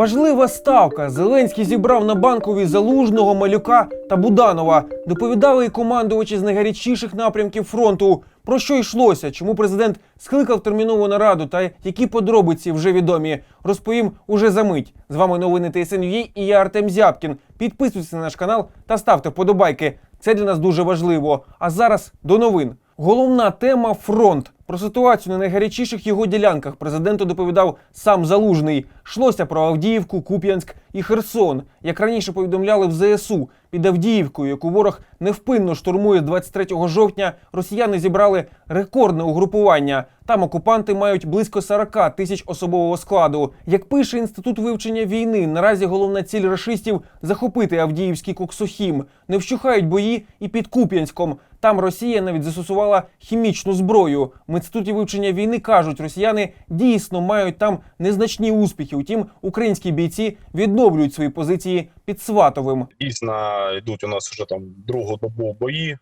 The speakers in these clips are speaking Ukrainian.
Важлива ставка. Зеленський зібрав на банковій залужного малюка та Буданова. Доповідали і командувачі з найгарячіших напрямків фронту. Про що йшлося? Чому президент скликав термінову нараду та які подробиці вже відомі? Розповім уже за мить. З вами новини ТСНЮ і я Артем Зябкін. Підписуйтесь на наш канал та ставте вподобайки. Це для нас дуже важливо. А зараз до новин. Головна тема фронт. Про ситуацію на найгарячіших його ділянках президенту доповідав сам Залужний. Йшлося про Авдіївку, Куп'янськ і Херсон. Як раніше повідомляли в ЗСУ, під Авдіївкою, яку ворог невпинно штурмує 23 жовтня, росіяни зібрали рекордне угрупування. Там окупанти мають близько 40 тисяч особового складу. Як пише інститут вивчення війни, наразі головна ціль рашистів захопити Авдіївський Коксохім. Не вщухають бої і під Куп'янськом. Там Росія навіть застосувала хімічну зброю. В інституті вивчення війни кажуть, росіяни дійсно мають там незначні успіхи. Утім, українські бійці відновлюють свої позиції під Сватовим. Дійсно, йдуть у нас вже там другу добу бої.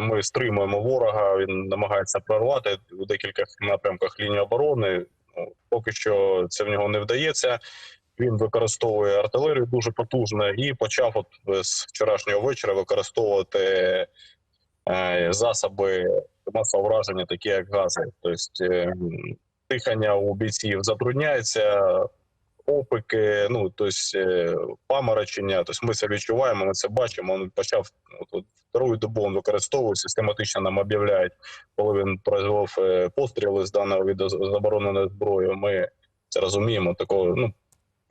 Ми стримуємо ворога. Він намагається прорвати у декількох напрямках лінії оборони. Ну, поки що це в нього не вдається. Він використовує артилерію дуже потужно і почав от з вчорашнього вечора використовувати засоби масового враження, такі як гази. Тобто е, дихання у бійців затрудняється, опики, ну тобто е, паморочення. Тобто ми це відчуваємо, ми це бачимо. Він почав от, вторую добу він використовує, систематично нам об'являють, коли він произвів е, постріли з даного виду забороненої зброї. Ми це розуміємо. Такого ну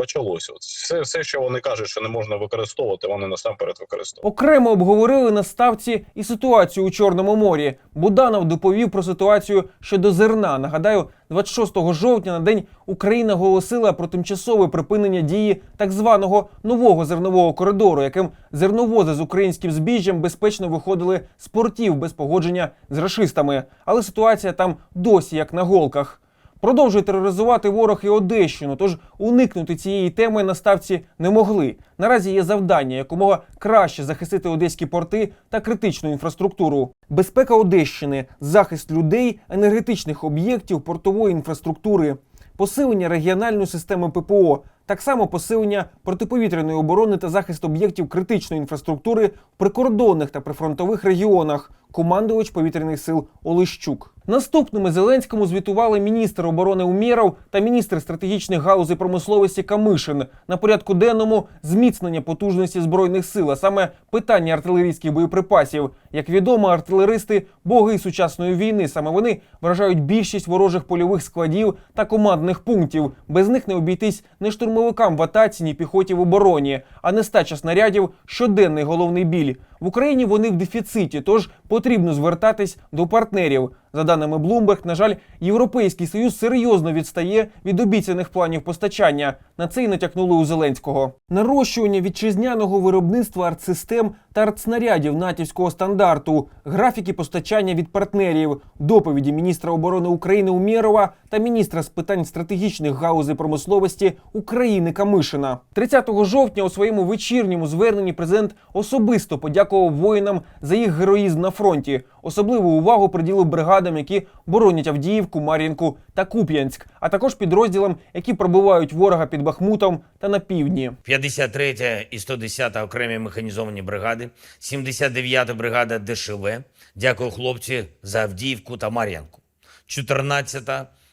почалося. Все, все, що вони кажуть, що не можна використовувати, вони насамперед використовують. Окремо обговорили на ставці і ситуацію у Чорному морі. Буданов доповів про ситуацію щодо зерна. Нагадаю, 26 жовтня на день Україна оголосила про тимчасове припинення дії так званого нового зернового коридору, яким зерновози з українським збіжжям безпечно виходили з портів без погодження з рашистами. Але ситуація там досі як на голках. Продовжує тероризувати ворог і Одещину, тож уникнути цієї теми на ставці не могли. Наразі є завдання якомога краще захистити одеські порти та критичну інфраструктуру. Безпека Одещини, захист людей, енергетичних об'єктів, портової інфраструктури, посилення регіональної системи ППО, так само посилення протиповітряної оборони та захист об'єктів критичної інфраструктури в прикордонних та прифронтових регіонах. Командувач повітряних сил Олещук. Наступними Зеленському звітували міністр оборони Умєров та міністр стратегічних галузей промисловості Камишин. На порядку денному зміцнення потужності збройних сил, а саме питання артилерійських боєприпасів. Як відомо, артилеристи боги сучасної війни. Саме вони вражають більшість ворожих польових складів та командних пунктів. Без них не обійтись не штурмовикам в атаці, ні піхоті в обороні, а нестача снарядів щоденний головний біль. В Україні вони в дефіциті, тож потрібно звертатись до партнерів. За даними Bloomberg, на жаль, Європейський Союз серйозно відстає від обіцяних планів постачання. На це й натякнули у Зеленського. Нарощування вітчизняного виробництва артсистем та артснарядів натівського стандарту, графіки постачання від партнерів, доповіді міністра оборони України Умєрова та міністра з питань стратегічних галузей промисловості України Камишина. 30 жовтня у своєму вечірньому зверненні президент особисто подякував воїнам за їх героїзм на фронті. Особливу увагу приділив бригадам, які боронять Авдіївку, Мар'їнку та Куп'янськ, а також підрозділам, які пробивають ворога під Бахмутом та на півдні. 53 і 110 окремі механізовані бригади, 79 бригада ДШВ. Дякую, хлопці, за Авдіївку та Мар'янку. 14,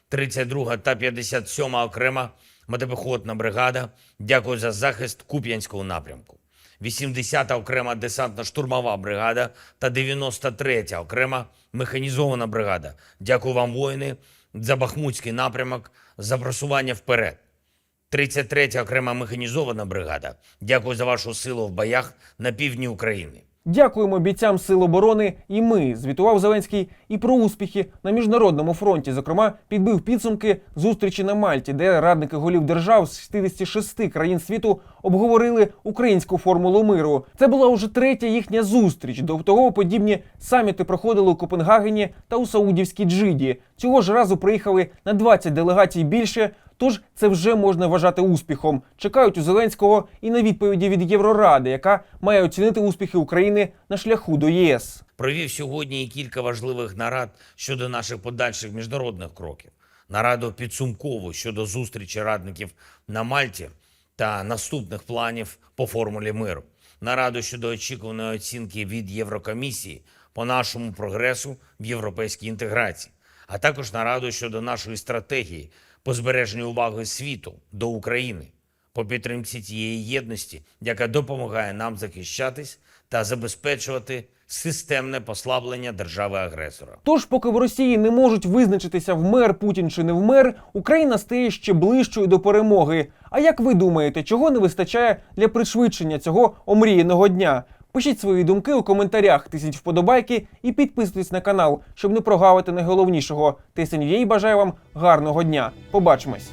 32 та 57 окрема мотопіхотна бригада. Дякую за захист Куп'янського напрямку. 80 окрема десантно-штурмова бригада та 93 окрема механізована бригада. Дякую вам, воїни, за Бахмутський напрямок, за просування вперед. 33 окрема механізована бригада. Дякую за вашу силу в боях на півдні України. Дякуємо бійцям Сил оборони і ми. Звітував Зеленський і про успіхи на міжнародному фронті. Зокрема, підбив підсумки зустрічі на Мальті, де радники голів держав з 66 країн світу обговорили українську формулу миру. Це була уже третя їхня зустріч. До того подібні саміти проходили у Копенгагені та у Саудівській Джиді. Цього ж разу приїхали на 20 делегацій більше. Тож це вже можна вважати успіхом. Чекають у Зеленського і на відповіді від Євроради, яка має оцінити успіхи України на шляху до ЄС. Провів сьогодні і кілька важливих нарад щодо наших подальших міжнародних кроків. Нараду підсумкову щодо зустрічі радників на Мальті та наступних планів по формулі миру. Нараду щодо очікуваної оцінки від Єврокомісії по нашому прогресу в європейській інтеграції, а також нараду щодо нашої стратегії по збереженню уваги світу до України, по підтримці тієї єдності, яка допомагає нам захищатись та забезпечувати системне послаблення держави-агресора. Тож, поки в Росії не можуть визначитися вмер Путін чи не вмер, Україна стає ще ближчою до перемоги. А як ви думаєте, чого не вистачає для пришвидшення цього омріяного дня? Пишіть свої думки у коментарях, тисніть вподобайки і підписуйтесь на канал, щоб не прогавити найголовнішого. Тисень їй бажаю вам гарного дня. Побачимось!